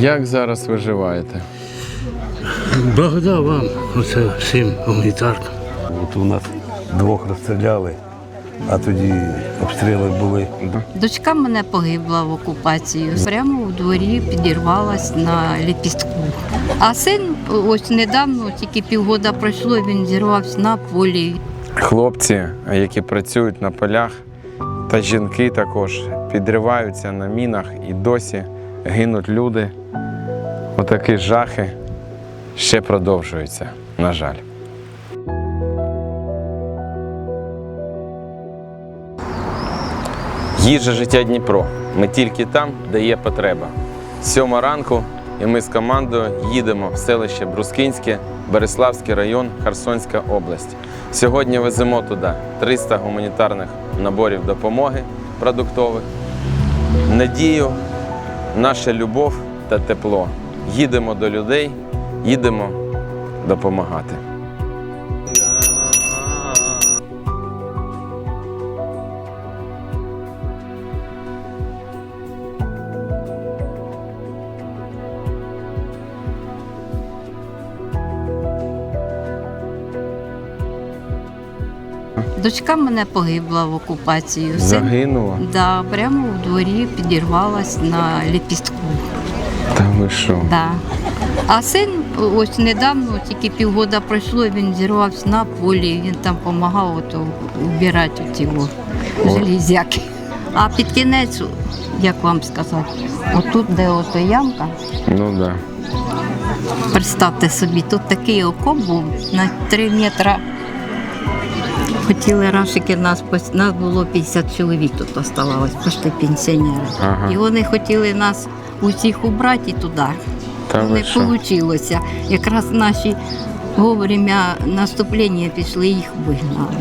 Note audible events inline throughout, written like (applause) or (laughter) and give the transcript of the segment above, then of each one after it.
Як зараз виживаєте? Благодаря вам, оце всім гуманітаркам. От у нас двох розстріляли, а тоді обстріли були. Дочка мене погибла в окупації. Прямо у дворі підірвалась на ліпістку. А син ось недавно, тільки півгода пройшло, він зірвався на полі. Хлопці, які працюють на полях, та жінки також підриваються на мінах і досі гинуть люди. Отакі жахи ще продовжуються, на жаль. Їжа життя Дніпро. Ми тільки там, де є потреба. Сьома ранку, і ми з командою їдемо в селище Брускинське, Береславський район, Херсонська область. Сьогодні веземо туди 300 гуманітарних наборів допомоги продуктових, надію, наша любов та тепло. Їдемо до людей, їдемо допомагати. Дочка мене погибла в окупації. Син Загинула? да, прямо у дворі підірвалась на ліпістку. Та ви що? Да. А син ось недавно, тільки півгода пройшло, він зірвався на полі, він там допомагав вбирати о, железяки. А під кінець, як вам сказати, отут, де ото ямка, Ну так. Да. представте собі, тут такий окоп був на 3 метри. Хотіли рашики нас, нас було 50 чоловік тут оставалось, пошли пенсіонери. Ага. І вони хотіли нас усіх убрати туди. Та ви Не вийшло. Якраз наші вовремя наступлення пішли, їх вигнали.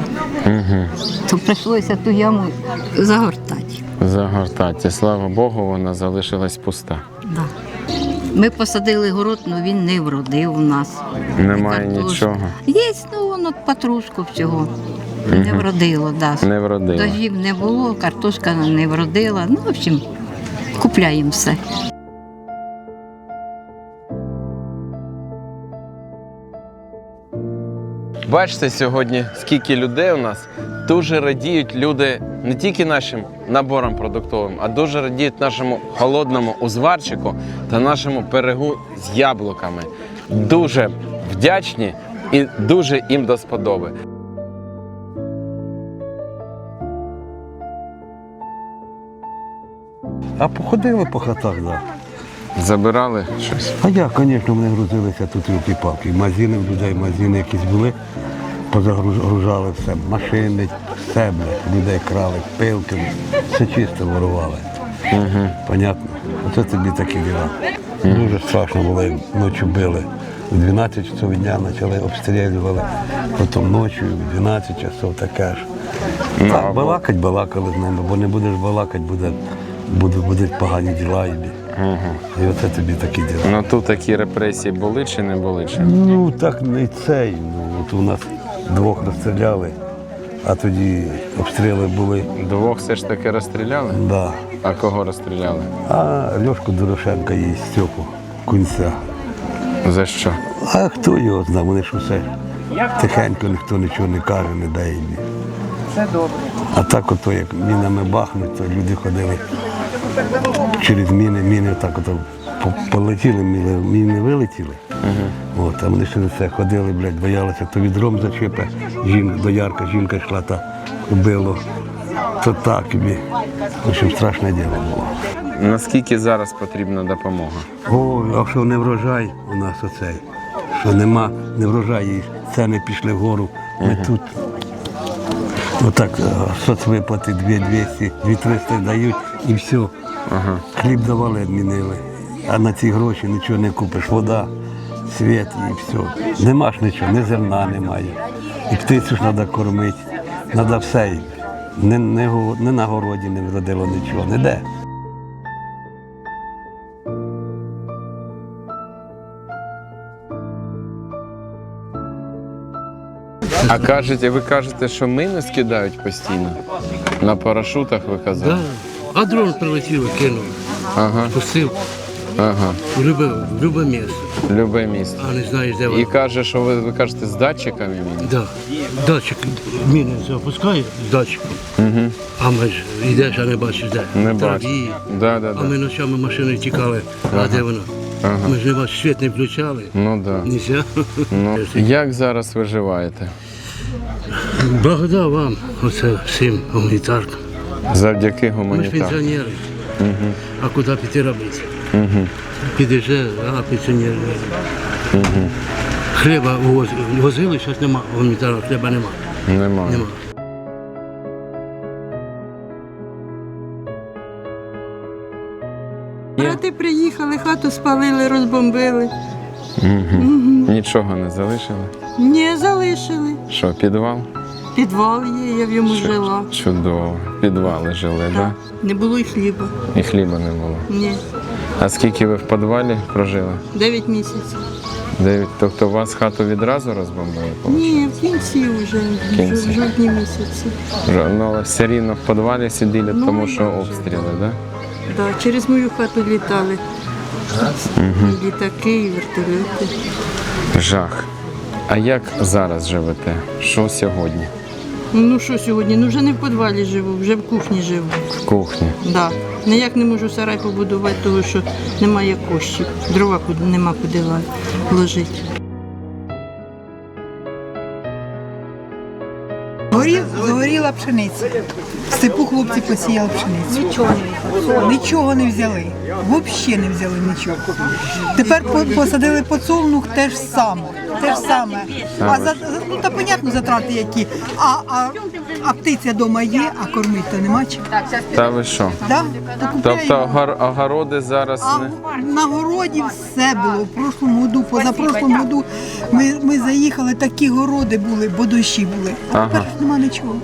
Угу. То прийшлося ту яму загортати. Загортати. Слава Богу, вона залишилась пуста. Да. Ми посадили город, але він не вродив у нас. Немає нічого. Є, ну воно патрушку всього. Не вродило, да. Не вродила. Дождів не було, картошка не вродила. Ну, в общем, купляємо все. Бачите сьогодні, скільки людей у нас дуже радіють люди не тільки нашим наборам продуктовим, а дуже радіють нашому холодному узварчику та нашому пирогу з яблуками. Дуже вдячні і дуже їм до сподоби. А походили по хатах, да. Забирали щось. А я, звісно, вони грузилися тут і палки Мазіни в людей, мазіни якісь були, позагружали все, машини, все, людей крали, пилки, все чисто ворували. Угу. Понятно? Оце тобі такі діла. Дуже страшно було, ночі били. У 12 часов дня почали обстрілювали, потім ночі, в 12 часов таке ж. Ну, так, балакать, балакали з ними, бо не будеш балакати, буде, буде, будуть погані діла йди. Угу. І оце тобі такі діла. Ну тут такі репресії були чи не були? Чи? Ну так не цей. Ну, от у нас двох розстріляли, а тоді обстріли були. Двох все ж таки розстріляли? Да. А кого розстріляли? А Льошку Дорошенка є Степу, кунця. За що? А хто його знає, вони ж усе тихенько, ніхто нічого не каже, не дає. Це добре. А так ото, як мінами бахнуть, то люди ходили через міни, міни так по- полетіли, міни, міни вилетіли. От, а вони ще за це ходили, блядь, боялися, то відром зачепе, жінка, доярка, жінка йшла та убило. То так і. В общем, страшне діло було. Наскільки зараз потрібна допомога? О, а що не врожай у нас оцей, що нема, не врожай, ціни пішли вгору. Ми тут. Отак е, соцвиплати 2200, 2300 дають і все. Ага. Хліб давали, відмінили. А на ці гроші нічого не купиш. Вода, світ і все. Нема ж нічого, ні зерна немає. І птицю ж треба кормити. Треба все. Не, не, не на городі не вродило нічого, ніде. А кажете, ви кажете, що міни скидають постійно? На парашутах ви казали? Да. А дрон прилетів і кинув. Ага. Пустив. Ага, В любе, в любе місце. любе місто. А не знаєш, де І каже, що ви, ви кажете з датчиками міни? Да. Датчик міни запускає з датчиком. Угу. А ми ж йдеш, а не бачиш де. Не В бачу. траві. Да, да, А да. ми ночами машиною тікали. А де воно? Ага. Ми ж не бачимо, світ не включали. Ну да. Нельзя. Ну, (laughs) як зараз виживаєте? Благодаря вам, оце всім гуманітаркам. Завдяки Ми ж пенсіонери. А куди піти робити? Підеш, а пенсіонери. Хліба воз- возили, зараз нема, гуманітарного хліба нема. Немає. нема. Брати приїхали, хату спалили, розбомбили. Нічого не залишили. Ні, залишили. Що, підвал? Підвал є, я в йому жила. Чудово. Підвали жили, так? Не було й хліба. І хліба не було. Ні. А скільки ви в підвалі прожили? Дев'ять місяців. Дев'ять. Тобто вас хату відразу розбомбили? Ні, в кінці вже, в кінці. жов- жовтні місяці. Ж- Ну, але все рівно в підвалі сиділи, Ну, тому що як же. обстріли, так? Да? Да, через мою хату літали. І літаки, і вертольоти. Жах. А як зараз живете? Що сьогодні? Ну що сьогодні? Ну вже не в підвалі живу, вже в кухні живу. В кухні. Да. Ніяк не можу сарай побудувати, тому що немає коштів. Дрова нема куди ложити. Горів, згоріла пшениця. В степу хлопці посіяли пшеницю. Нічого не Нічого не взяли. Взагалі не взяли нічого. Тепер посадили подсолнух те ж саме. Те ж саме. А за, ну, та понятно затрати які. А, а, а птиця вдома є, а кормити то нема чим. Та ви що? Да? То купляємо. Тобто огор- огороди зараз А не. на городі все було. В прошлому году, позапрошлому году ми, ми заїхали, такі городи були, бо дощі були. А Ага. тепер ж нема нічого.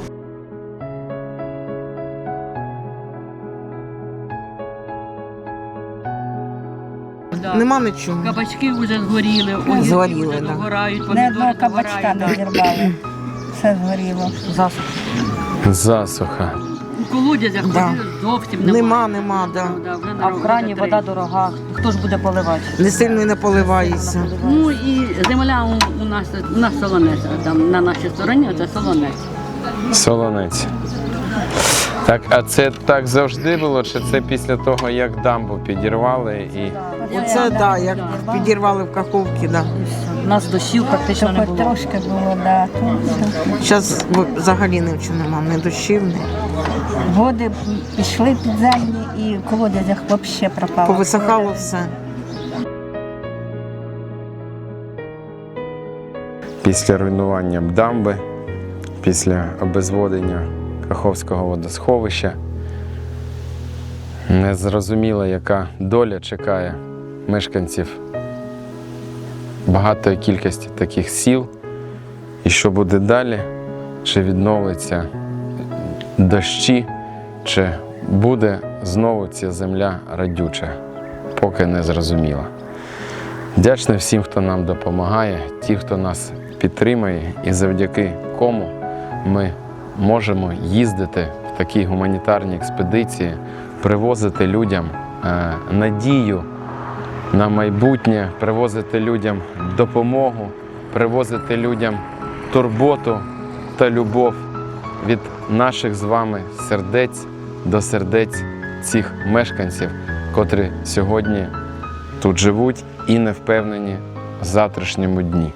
Нема нічого. Кабачки вже згоріли, огірки Згоріли, вже да. догорають, Не помідори одного кабачка не зірвали. Все згоріло. Засуха. Засуха. У колодязях Да. зовсім немає. Нема, нема, да. Да, А в крані вода дорога. Хто ж буде поливати? Не сильно не поливається. Ну і земля у, у нас у нас солонець, там на нашій стороні це солонець. Солонець. Так, а це так завжди було, чи це після того, як дамбу підірвали і. Оце да, як підірвали в каховці, да. У нас дощів практично не було. Трошки було, да. Зараз взагалі нічого нема, ні дощів, ні. Води пішли підземні і в колодязях взагалі пропало. Повисихало все. Після руйнування дамби, після обезводення Каховського водосховища, незрозуміло, яка доля чекає мешканців. Багатої кількості таких сіл, і що буде далі, чи відновиться дощі, чи буде знову ця земля радюча, поки не зрозуміло. Вдячний всім, хто нам допомагає, ті, хто нас підтримує, і завдяки кому ми можемо їздити в такі гуманітарні експедиції, привозити людям е, надію на майбутнє, привозити людям допомогу, привозити людям турботу та любов від наших з вами сердець до сердець цих мешканців, котрі сьогодні тут живуть і не впевнені в завтрашньому дні.